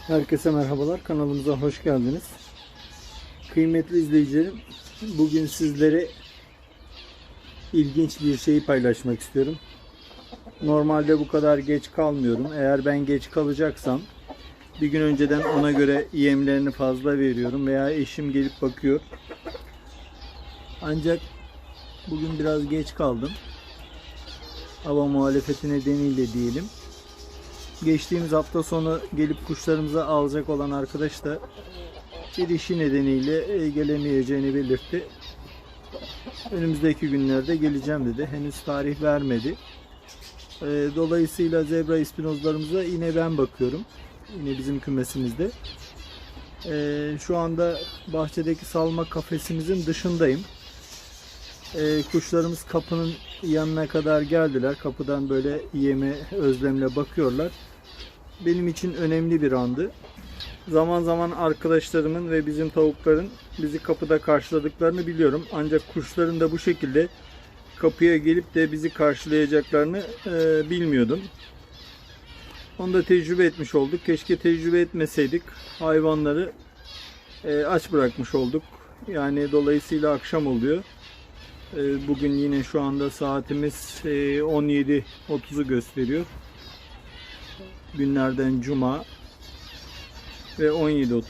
Herkese merhabalar. Kanalımıza hoş geldiniz. Kıymetli izleyicilerim, bugün sizlere ilginç bir şeyi paylaşmak istiyorum. Normalde bu kadar geç kalmıyorum. Eğer ben geç kalacaksam bir gün önceden ona göre yemlerini fazla veriyorum veya eşim gelip bakıyor. Ancak bugün biraz geç kaldım. Hava muhalefeti nedeniyle diyelim. Geçtiğimiz hafta sonu gelip kuşlarımızı alacak olan arkadaş da bir işi nedeniyle e, gelemeyeceğini belirtti. Önümüzdeki günlerde geleceğim dedi. Henüz tarih vermedi. E, Dolayısıyla zebra ispinozlarımıza yine ben bakıyorum. Yine bizim kümesimizde. E, Şu anda bahçedeki salma kafesimizin dışındayım. Kuşlarımız kapının yanına kadar geldiler. Kapıdan böyle yeme özlemle bakıyorlar. Benim için önemli bir andı. Zaman zaman arkadaşlarımın ve bizim tavukların bizi kapıda karşıladıklarını biliyorum. Ancak kuşların da bu şekilde kapıya gelip de bizi karşılayacaklarını e, bilmiyordum. Onu da tecrübe etmiş olduk. Keşke tecrübe etmeseydik. Hayvanları e, aç bırakmış olduk. Yani dolayısıyla akşam oluyor. E, bugün yine şu anda saatimiz e, 17.30'u gösteriyor. Günlerden cuma ve 17.30.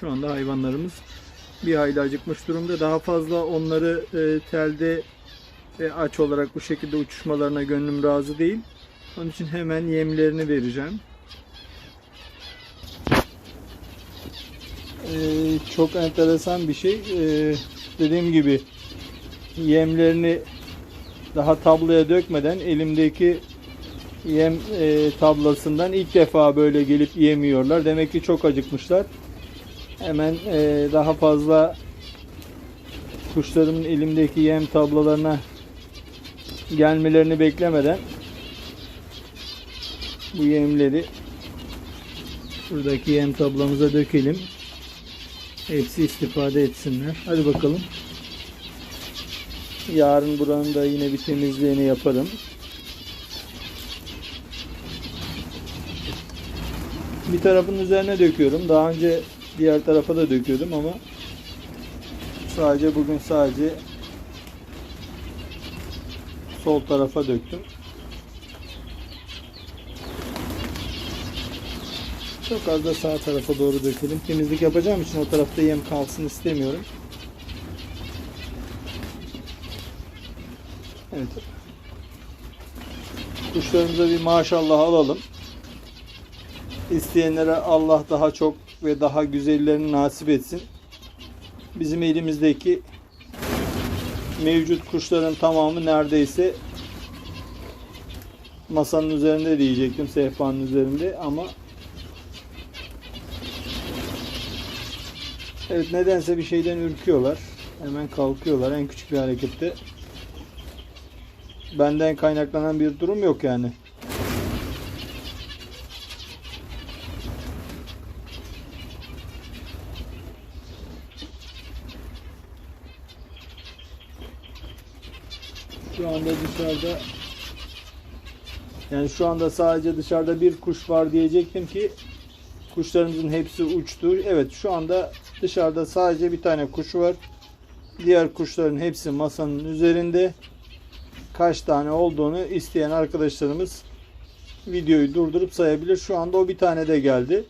Şu anda hayvanlarımız bir hayli acıkmış durumda. Daha fazla onları e, telde ve aç olarak bu şekilde uçuşmalarına gönlüm razı değil. Onun için hemen yemlerini vereceğim. E, çok enteresan bir şey. E, dediğim gibi yemlerini daha tabloya dökmeden elimdeki yem e, tablasından ilk defa böyle gelip yemiyorlar. Demek ki çok acıkmışlar. Hemen e, daha fazla kuşlarımın elimdeki yem tablalarına gelmelerini beklemeden bu yemleri buradaki yem tablamıza dökelim. Hepsi istifade etsinler. Hadi bakalım. Yarın buranın da yine bir temizliğini yaparım. Bir tarafın üzerine döküyorum. Daha önce diğer tarafa da döküyordum ama sadece bugün sadece sol tarafa döktüm. Çok az da sağ tarafa doğru dökelim. Temizlik yapacağım için o tarafta yem kalsın istemiyorum. Evet. Kuşlarımıza bir maşallah alalım. İsteyenlere Allah daha çok ve daha güzellerini nasip etsin. Bizim elimizdeki mevcut kuşların tamamı neredeyse masanın üzerinde diyecektim sehpanın üzerinde ama evet nedense bir şeyden ürküyorlar. Hemen kalkıyorlar en küçük bir harekette. Benden kaynaklanan bir durum yok yani. Dışarıda yani şu anda sadece dışarıda bir kuş var diyecektim ki kuşlarımızın hepsi uçtu. Evet şu anda dışarıda sadece bir tane kuş var. Diğer kuşların hepsi masanın üzerinde. Kaç tane olduğunu isteyen arkadaşlarımız videoyu durdurup sayabilir. Şu anda o bir tane de geldi.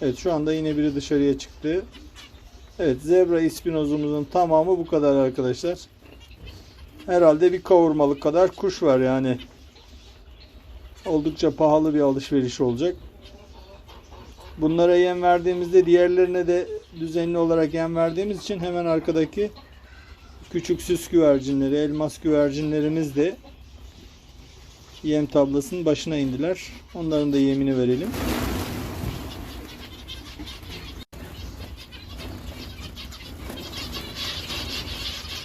Evet şu anda yine biri dışarıya çıktı. Evet zebra ispinozumuzun tamamı bu kadar arkadaşlar. Herhalde bir kavurmalık kadar kuş var yani. Oldukça pahalı bir alışveriş olacak. Bunlara yem verdiğimizde diğerlerine de düzenli olarak yem verdiğimiz için hemen arkadaki küçük süs güvercinleri, elmas güvercinlerimiz de yem tablasının başına indiler. Onların da yemini verelim.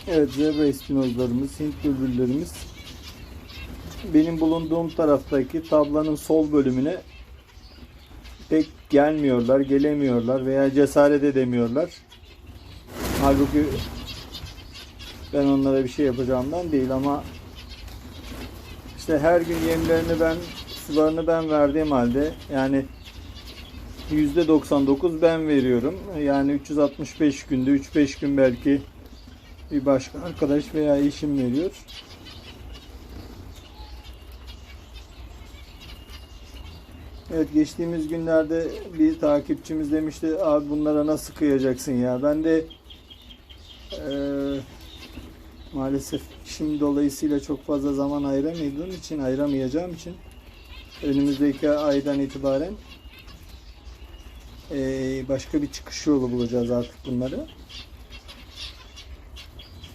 Evet zebra ispinozlarımız, Hint bülbüllerimiz benim bulunduğum taraftaki tablanın sol bölümüne pek gelmiyorlar, gelemiyorlar veya cesaret edemiyorlar. Halbuki ben onlara bir şey yapacağımdan değil ama işte her gün yemlerini ben, sularını ben verdiğim halde yani %99 ben veriyorum. Yani 365 günde 3-5 gün belki bir başka arkadaş veya eşim veriyor. Evet geçtiğimiz günlerde bir takipçimiz demişti abi bunlara nasıl kıyacaksın ya. Ben de eee, maalesef işim dolayısıyla çok fazla zaman ayıramadığım için ayıramayacağım için önümüzdeki aydan itibaren eee, başka bir çıkış yolu bulacağız artık bunları.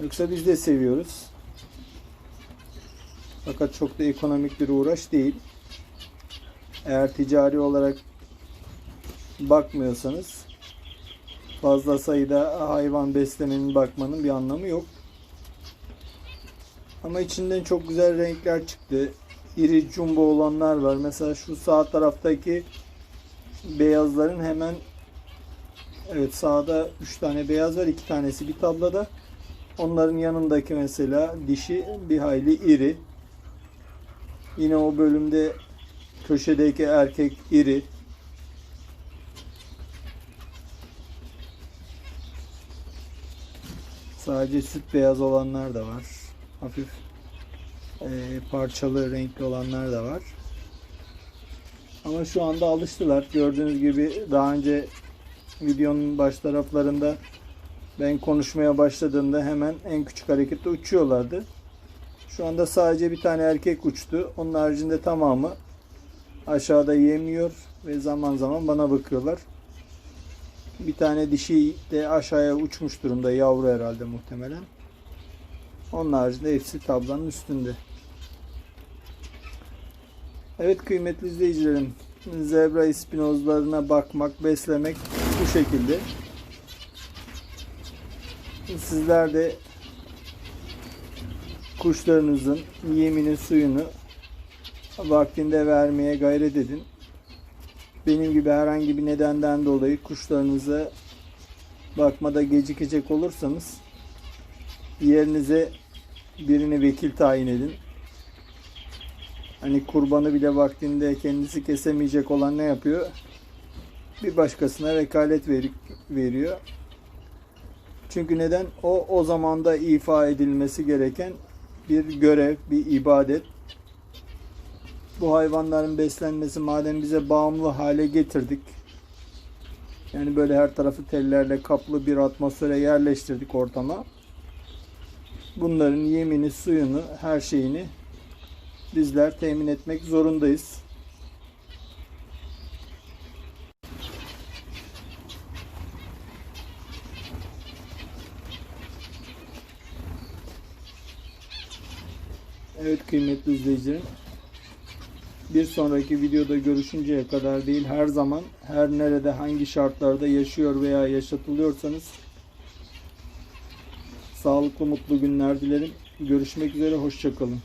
Yoksa biz de seviyoruz. Fakat çok da ekonomik bir uğraş değil. Eğer ticari olarak bakmıyorsanız fazla sayıda hayvan beslemenin bakmanın bir anlamı yok. Ama içinden çok güzel renkler çıktı. İri jumbo olanlar var. Mesela şu sağ taraftaki beyazların hemen evet sağda 3 tane beyaz var. 2 tanesi bir tablada. Onların yanındaki mesela dişi bir hayli iri. Yine o bölümde köşedeki erkek iri. Sadece süt beyaz olanlar da var. Hafif eee, parçalı renkli olanlar da var. Ama şu anda alıştılar. Gördüğünüz gibi daha önce videonun baş taraflarında ben konuşmaya başladığımda hemen en küçük harekette uçuyorlardı. Şu anda sadece bir tane erkek uçtu. Onun haricinde tamamı aşağıda yemiyor ve zaman zaman bana bakıyorlar. Bir tane dişi de aşağıya uçmuş durumda. Yavru herhalde muhtemelen. Onun haricinde hepsi tablanın üstünde. Evet kıymetli izleyicilerim. Zebra ispinozlarına bakmak, beslemek bu şekilde. Sizler de kuşlarınızın yemini, suyunu vaktinde vermeye gayret edin. Benim gibi herhangi bir nedenden dolayı kuşlarınıza bakmada gecikecek olursanız yerinize birini vekil tayin edin. Hani kurbanı bile vaktinde kendisi kesemeyecek olan ne yapıyor? Bir başkasına vekalet verip veriyor. Çünkü neden? O o zamanda ifa edilmesi gereken bir görev, bir ibadet. Bu hayvanların beslenmesi madem bize bağımlı hale getirdik. Yani böyle her tarafı tellerle kaplı bir atmosfere yerleştirdik ortama. Bunların yemini, suyunu, her şeyini bizler temin etmek zorundayız. Evet kıymetli izleyicilerim. Bir sonraki videoda görüşünceye kadar değil her zaman her nerede hangi şartlarda yaşıyor veya yaşatılıyorsanız sağlıklı mutlu günler dilerim. Görüşmek üzere hoşçakalın.